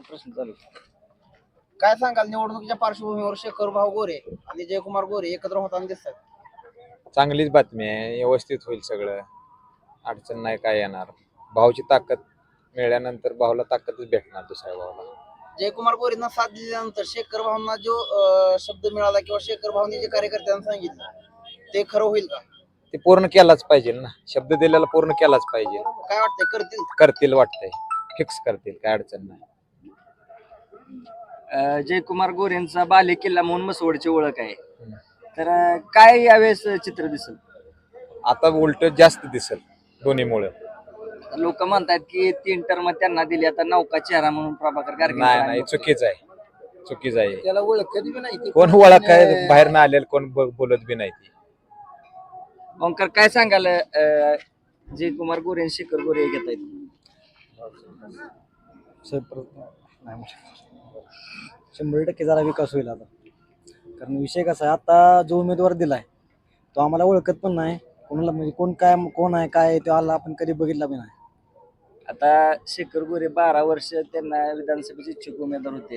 प्रश्न चालू काय सांगाल? निवडणुकीच्या पार्श्वभूमीवर शेखर भाऊ गोरे आणि जयकुमार गोरे एकत्र होताना दिसतात. चांगलीच बातमी आहे. व्यवस्थित होईल सगळं. अडचण नाही काय येणार. भाऊची ताकद मिळाल्यानंतर भाऊला ताकदच भेटणार दुसऱ्या भाऊला जयकुमार गोरेंना साथ दिल्यानंतर शेखर भाऊंना जो अं, शब्द मिळाला किंवा शेखर भाऊंनी जे कार्यकर्त्यांना सांगितलं ते खरं होईल का? ते पूर्ण केलाच पाहिजे ना. शब्द दिलेला पूर्ण केलाच पाहिजे. काय वाटतंय? करतील? करतील वाटतंय. फिक्स करतील. काय अडचण नाही. अं, जयकुमार गोरेंचा बाले किल्ला म्हणून मसवडची ओळख आहे. तर अं, काय यावेळेस चित्र दिसेल? आता उलट जास्त दिसेल दोन्हीमुळे. लोक म्हणतात की तीन टर्म त्यांना दिली आता नौका चेहरा म्हणून प्रभाकर गारगे नाही नाही चुकीच आहे. चुकीच आहे. त्याला ओळख कधी बी नाही कोण ओळख आहे बाहेर ना आलेलं कोण ब- बोलत बी नाही ती. ओंकार काय सांगाल अं, जयकुमार गोरे आणि शेखर गोरे घेत आहेत शंभर टक्के जरा विकास होईल आता. कारण विषय कसा आहे आता जो उमेदवार दिलाय तो आम्हाला ओळखत पण नाही. कोणाला म्हणजे कोण काय कोण आहे काय आहे तो आला आपण कधी बघितला पण नाही. आता शेखर गोरे बारा वर्ष त्यांना विधानसभेचे इच्छुक उमेदवार होते.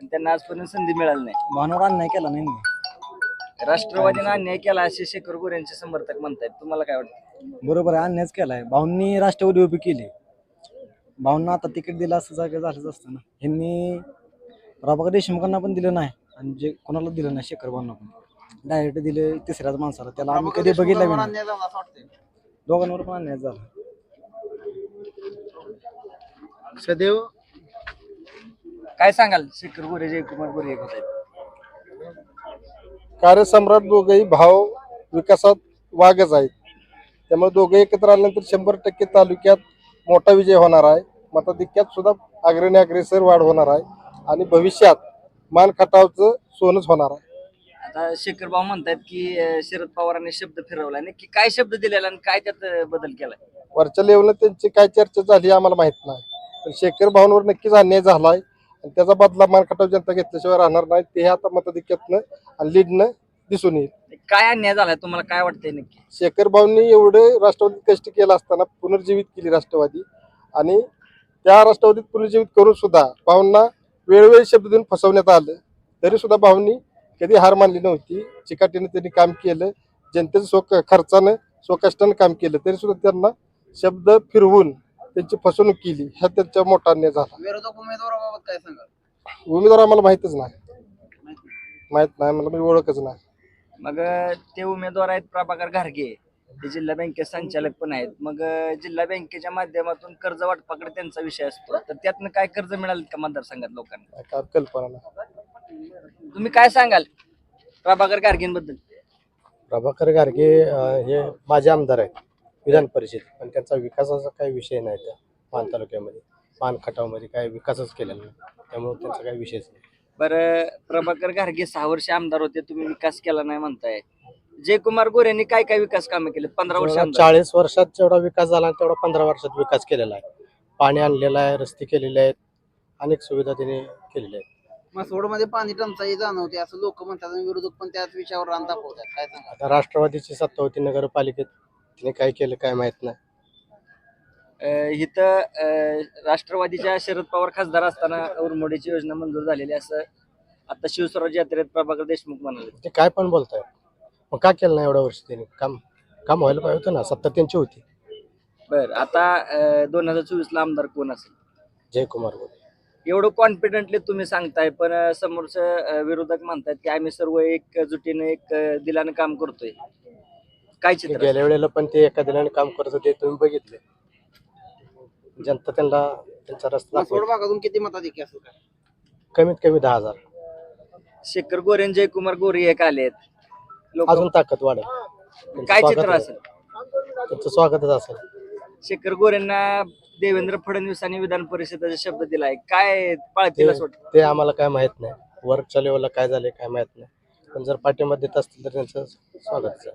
पण त्यांना आजपर्यंत संधी मिळाली नाही. भावनावर अन्याय केला नाही ना. राष्ट्रवादीने अन्याय केला असे शेखर गोरेंचे समर्थक म्हणतायत. तुम्हाला काय वाटतं? बरोबर आहे अन्यायच केलाय. भाऊंनी राष्ट्रवादी उभी केली. भाऊंना आता तिकीट दिलं असं जागा झालंच असतं ना. ह्यांनी प्रभाकर देशमुखांना पण दिलं नाही आणि जे कोणाला दिलं नाही शेखर भाऊंना पण. डायरेक्ट दिले तिसऱ्याच माणसाला. त्याला आम्ही कधी बघितलं बी नाही. दोघांवर पण अन्याय झाला. सदैव? काय सांगाल? शेखर गोरे जयकुमार गोरे एक होत कार्यसम्राट दोघेही भाव विकासात वागच आहेत. त्यामुळे दोघे एकत्र आल्यानंतर शंभर टक्के तालुक्यात मोठा विजय होणार आहे. मताधिक्यात सुद्धा अग्रणी अग्रेसर वाढ होणार आहे. आणि भविष्यात मान खटावचं सोनच होणार आहे. आता शेखर भाऊ म्हणतात की अं, शरद पवारांनी शब्द फिरवला नक्की काय शब्द दिलेला आणि काय त्यात अं, बदल केलाय? वरच्या लेवलला त्यांची काय चर्चा झाली हे आम्हाला माहीत नाही. पण शेखर भावांवर नक्कीच अन्याय झालाय आणि त्याचा बदला मान खटाव जनता घेतल्याशिवाय राहणार नाही ते आता मताधिक्यातनं आणि लीडनं दिसून येईल. काय अन्याय झालाय तुम्हाला काय वाटतंय नक्की? शेखर भाऊंनी एवढं राष्ट्रवादीत कष्ट केलं असताना पुनर्जीवित केली राष्ट्रवादी. आणि त्या राष्ट्रवादीत पुनर्जीवित करून सुद्धा भाऊंना वेळोवेळी शब्द देऊन फसवण्यात आलं. तरी सुद्धा भाऊंनी कधी हार मानली नव्हती. चिकाटीने त्यांनी काम केलं. जनतेचं स्व खर्चानं स्वकष्टानं काम केलं. तरी सुद्धा त्यांना शब्द फिरवून त्यांची फसवणूक केली. ह्या त्यांचा मोठा अन्याय झाला. विरोधक उमेदवाराबाबत काय सांगाल? उमेदवार आम्हाला माहितच नाही. माहीत नाही. मला मी ओळखच नाही. मग ते उमेदवार आहेत प्रभाकर घारगे. ते जिल्हा बँकेचे संचालक पण आहेत. मग जिल्हा बँकेच्या माध्यमातून कर्ज वाटपाकडे त्यांचा विषय असतो. तर त्यातनं काय कर्ज मिळालं का मतदारसंघात लोकांना? काय कल्पना नाही. तुम्ही काय सांगाल प्रभाकर गारगेंबद्दल? प्रभाकर गारगे अं, हे माझे आमदार आहेत विधान परिषद. पण त्यांचा विकासाचा काही विषय नाही त्या मान तालुक्यामध्ये. मान खटावमध्ये काही विकासच केलेला नाही. त्यामुळे त्यांचा काही विषयच नाही. बरं प्रभाकर घारगे सहा वर्ष आमदार होते. तुम्ही विकास केला नाही म्हणताय. जयकुमार गोरेंनी काय काय विकास कामे केले? पंधरा वर्ष जेवढा आमदार. चाळीस वर्षात जेवढा विकास झाला तेवढा पंधरा वर्षात विकास केलेला आहे. पाणी आणलेलं आहे रस्ते केलेले आहेत अनेक सुविधा त्यांनी केलेल्या आहेत. मसवडमध्ये पाणी टंचाई जाणवते असं लोक म्हणतात आणि विरोधक पण त्याच विषयावर रान दाखवतात. काय सांगाल? आता राष्ट्रवादीची सत्ता होती नगरपालिकेत तिने काय केलं काय माहीत नाही. अं, इथं अं, राष्ट्रवादीच्या शरद पवार खासदार असताना उरमोडीची योजना मंजूर झालेली असं आता शिवस्वराज यात्रेत प्रभाकर देशमुख म्हणाले. ते काय पण बोलताय मग का केलं नाही एवढ्या वर्ष त्यांनी? काम काम व्हायला पाहिजे होतं ना सत्ता त्यांची होती. बर आता दोन हजार चोवीस ला आमदार कोण असेल? जयकुमार गोरे. एवढं कॉन्फिडेंटली तुम्ही सांगताय पण समोरचं विरोधक म्हणतात की आम्ही सर्व एकजुटीने एक दिलानं काम करतोय. काय ते चित्र? गेल्या वेळेला पण ते एका दिलाने काम करत होते तुम्ही बघितले. जनता त्यांना त्यांचा रस्ता दाखवली. भागातून किती असेल काय कमीत कमी दहा हजार. शेखर गोरे आणि जयकुमार गोरे एक आलेत. लोक अजून ताकद वाढेल. त्यांचं काय स्वागत चित्र आहे. असेल? त्यांचं स्वागतच असेल. शेखर गोरेंना देवेंद्र फडणवीसांनी विधान परिषदेचा शब्द दिलाय काय पाळतील असं वाटतं? ते आम्हाला काय माहीत नाही. वर्कच्या लेवलला काय झाले काय माहीत नाही. पण जर पाठिंबा देत असतील तर त्यांचं स्वागत आहे.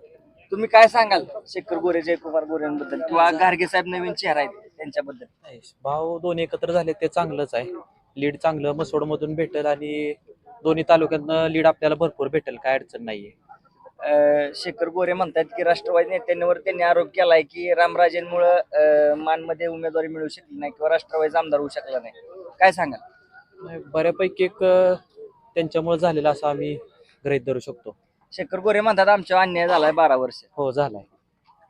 तुम्ही काय सांगाल शेखर गोरे जयकुमार गोरेंबद्दल किंवा गार्गे साहेब नवीन चेहरा आहेत त्यांच्याबद्दल? नाही, भाव दोन्ही एकत्र झाले ते चांगलंच आहे. लीड चांगलं मसोड मधून भेटेल आणि दोन्ही तालुक्यातनं लीड आपल्याला भरपूर भेटेल काय अडचण नाहीये. शेखर गोरे म्हणतात की राष्ट्रवादी नेत्यांवर त्यांनी आरोप केलाय की रामराजेंमुळे मानमध्ये उमेदवारी मिळू शकली नाही किंवा राष्ट्रवादीचा आमदार होऊ शकला नाही. काय सांगाल? बऱ्यापैकी एक त्यांच्यामुळे झालेला असं आम्ही गृहीत धरू शकतो. शेखर गोरे म्हणतात आमच्या अन्याय झालाय बारा वर्ष. हो झालाय.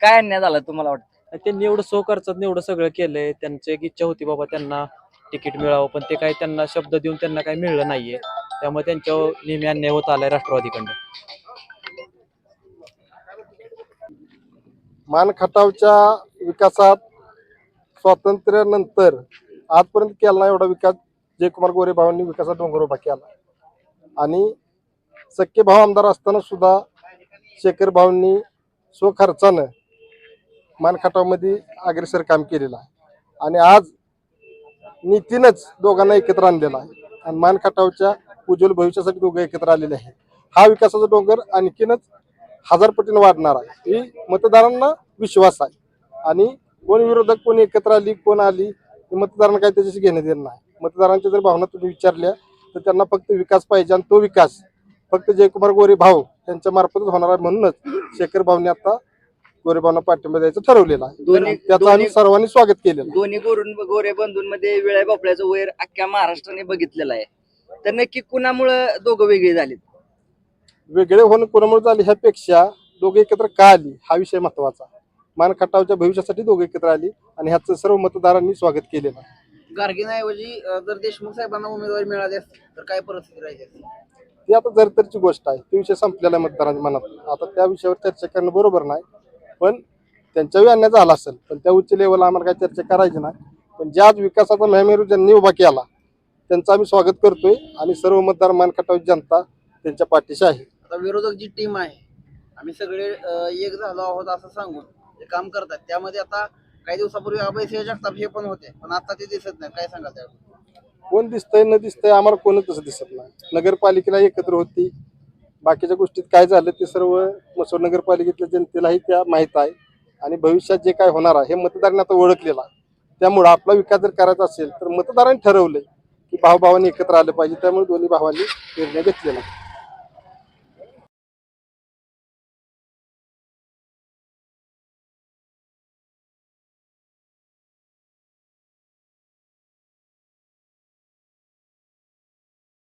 काय अन्याय झाला तुम्हाला वाटतं? त्यांनी एवढं सो खर्चात एवढं सगळं केलंय. त्यांची एक इच्छा होती बाबा त्यांना तिकीट मिळावं पण ते काही त्यांना शब्द देऊन त्यांना काही मिळलं नाहीये. त्यामुळे त्यांच्यावर नेहमी अन्याय होत आलाय राष्ट्रवादीकडनं. मान खटावच्या विकासात स्वातंत्र्यानंतर आजपर्यंत केला एवढा विकास. जयकुमार गोरे भावांनी विकासात डोंगर उभा केला. आणि सख्खे भाव आमदार असताना सुद्धा शेखर भाऊंनी स्वखर्चानं मानखटावमध्ये अग्रेसर काम केलेलं आहे. आणि आज नीतीनंच दोघांना एकत्र आणलेला आहे. आणि मान खटावच्या उज्ज्वल भविष्यासाठी दोघं एकत्र आलेले आहेत. हा विकासाचा डोंगर आणखीनच हजार पटीने वाढणार आहे. ही मतदारांना विश्वास आहे. आणि कोण विरोधक कोण एकत्र आली कोण आली मतदारांना काही त्याच्याशी घेणं देणं नाही. मतदारांच्या जर भावना तुम्ही विचारल्या तर त्यांना फक्त विकास पाहिजे आणि तो विकास फक्त जयकुमार गोरे भाऊ यांच्या मार्फतच होणार आहे म्हणूनच शेखर भाऊने आता गोरे भाऊंना पाठिंबा द्यायचं ठरवलेलं आहे. त्याचं आम्ही सर्वांनी स्वागत केलेलं आहे. दोन्ही गोरून गोरे बंधूंमध्ये वेळा भोपळ्याचं वैर अख्ख्या महाराष्ट्राने बघितलेलं आहे. तर नक्की कुणामुळं दोघं वेगळी झालीत? वेगळे होणं कोणामुळे झाले ह्यापेक्षा दोघे एकत्र का आली? हा विषय महत्त्वाचा. मान खटावच्या भविष्यासाठी दोघे एकत्र आली आणि ह्याचं सर्व मतदारांनी स्वागत केलेलं. गार्गेनाऐवजी जर देशमुख साहेबांना उमेदवारी मिळाली असती तर काय परिस्थिती राहिली असती? ती आता जरतरची गोष्ट आहे. तो विषय संपलेला मतदारांच्या मनात. आता त्या विषयावर चर्चा करणं बरोबर नाही. पण त्यांच्याही अन्याय झाला असेल पण त्या उच्च लेवलला आम्हाला काही चर्चा करायची नाही. पण ज्या आज विकासाचा मेहमेरू ज्यांनी उभा केला त्यांचं आम्ही स्वागत करतोय आणि सर्व मतदार मान खटावची जनता त्यांच्या पाठीशी आहे. आता विरोधक जी टीम आहे आम्ही सगळे एक झालो आहोत असं सांगून जे काम करतात त्यामध्ये आता काही दिवसापूर्वी अभयसिंह जगताप हे पण होते पण आता ते दिसत नाही. काय सांगा त्यावर कोण दिसतंय न दिसतंय आम्हाला कोणच तसं दिसत नाही. नगरपालिकेला एकत्र होती. बाकीच्या गोष्टीत काय झालं ते सर्व मसूर नगरपालिकेतल्या जनतेलाही त्या माहीत आहे. आणि भविष्यात जे काय होणार आहे हे मतदारांनी आता ओळखलेलं आहे. त्यामुळं आपला विकास जर करायचा असेल तर मतदारांनी ठरवलंय की भावभावाने एकत्र आलं पाहिजे. त्यामुळे दोन्ही भावांनी निर्णय घेतलेला आहे.